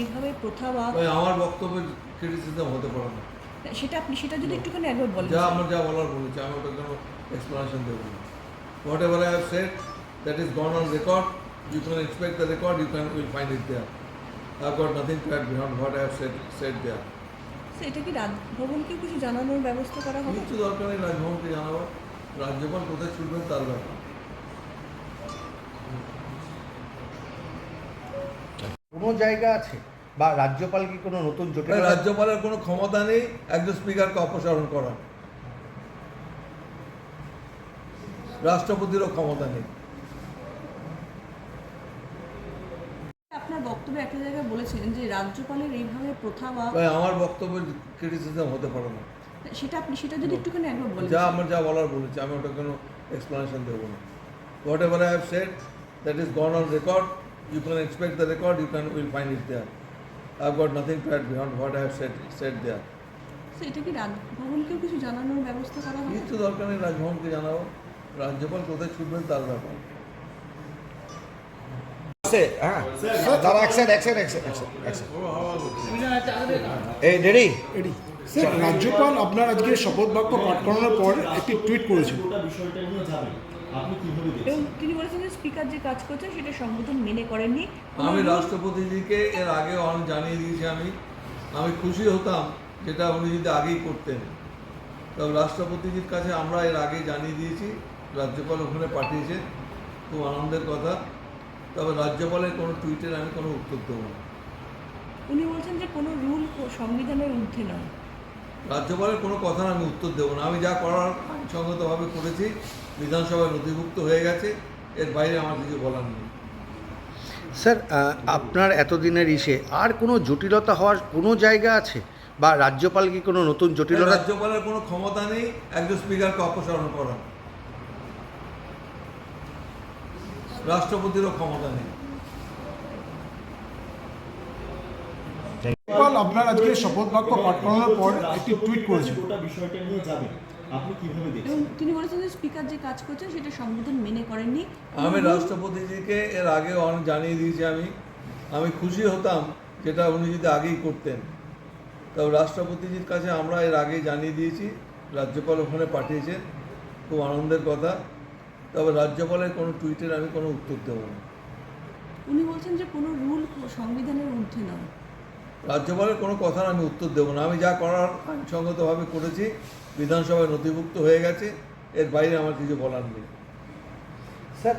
এইভাবে প্রথা বা আমার বক্তব্যের ক্রিটিসিজম হতে পারে না। সেটা আপনি সেটা যদি একটুখানি একবার বলেন। যা আমার যা বলার বলেছি আমি ওটা কোনো এক্সপ্লেনেশন দেবো whatever I have said that is gone on record you can expect the record you can will find it there I got nothing to add behind what I have said said there তো এটা কি রাজভবনকে কিছু জানানোর ব্যবস্থা করা হবে? কিছু দরকার নেই রাজভবনকে জানাব। রাজ্যপাল কোথায় ছুটবেন তার ব্যাপার। কোনো জায়গা আছে? বা রাজ্যপাল কি কোনো নতুন জটিল রাজ্যপালের কোনো ক্ষমতা নেই একজন স্পিকারকে অপসারণ করার। রাষ্ট্রপতিরও ক্ষমতা নেই। আপনার বক্তব্যে একটা জায়গায় বলেছিলেন যে রাজ্যপালের এইভাবে প্রথা বা আমার বক্তব্যের ক্রিটিসিজম হতে পারে না। সেটা আপনি সেটা যদি একটুখানি একবার বলেন। যা আমার যা বলার বলেছি আমি ওটা কোনো এক্সপ্লেনেশন দেবো না। Whatever I have said that is gone on record you can expect the record you can will find it there I got nothing to add behind what I have said said there তো এটা কি রাজভবনকেও কিছু জানানোর ব্যবস্থা করা হবে? কিছু দরকার নেই রাজভবনকে জানাব। রাজ্যপাল কোথায় ছুটবেন তার ব্যাপার। রাজ্যপাল আপনার আজকে শপথ বাক্য পাঠ করানোর পর একটি টুইট করেছেন। এবং তিনি বলেছেন যে স্পিকার যে কাজ করছেন সেটা সংবিধান মেনে করেননি। আমি রাষ্ট্রপতিজিকে এর আগে অন জানিয়ে দিয়েছি আমি। আমি খুশি হতাম যেটা উনি যদি আগেই করতেন। তবে রাষ্ট্রপতিজির কাছে আমরা এর আগে জানিয়ে দিয়েছি রাজ্যপাল ওখানে পাঠিয়েছেন। খুব আনন্দের কথা। তবে রাজ্যপালের কোনো টুইটের আমি কোনো উত্তর দেবো না। উনি বলছেন যে কোনো রুল সংবিধানের ঊর্ধ্বে নয়। রাজ্যপালের কোনো কথা আমি উত্তর দেবো না। আমি যা করার আইনসঙ্গতভাবে করেছি বিধানসভায় নথিভুক্ত হয়ে গেছে এর বাইরে আমার কিছু বলার নেই। স্যার আপনার এতদিনের ইসে আর কোনো জটিলতা হওয়ার কোনো জায়গা আছে? বা রাজ্যপাল কি কোনো নতুন জটিলতা রাজ্যপালের কোনো ক্ষমতা নেই একজন স্পিকারকে অপসারণ করার। রাষ্ট্রপতিরও ক্ষমতা নেই। রাজ্যপাল আপনার আজকে শপথ বাক্য পাঠ করানোর পর একটি টুইট করেছেন। তিনি বলেছেন যে স্পিকার যে কাজ করছেন সেটা সংবিধান মেনে করেননি। আমি রাষ্ট্রপতিজিকে এর আগে অন জানিয়ে দিয়েছি আমি। আমি খুশি হতাম যেটা উনি যদি আগেই করতেন। তবে রাষ্ট্রপতিজির কাছে আমরা এর আগেই জানিয়ে দিয়েছি রাজ্যপাল ওখানে পাঠিয়েছেন। খুব আনন্দের কথা। তবে রাজ্যপালের কোনো টুইটের আমি কোনো উত্তর দেবো না। উনি বলছেন যে কোনো রুল সংবিধানের ঊর্ধ্বে নয়। রাজ্যপালের কোনো কথার আমি উত্তর দেবো না। আমি যা করার আইনসঙ্গতভাবে করেছি, বিধানসভায় নথিভুক্ত হয়ে গেছে, এর বাইরে আমার কিছু বলার নেই। স্যার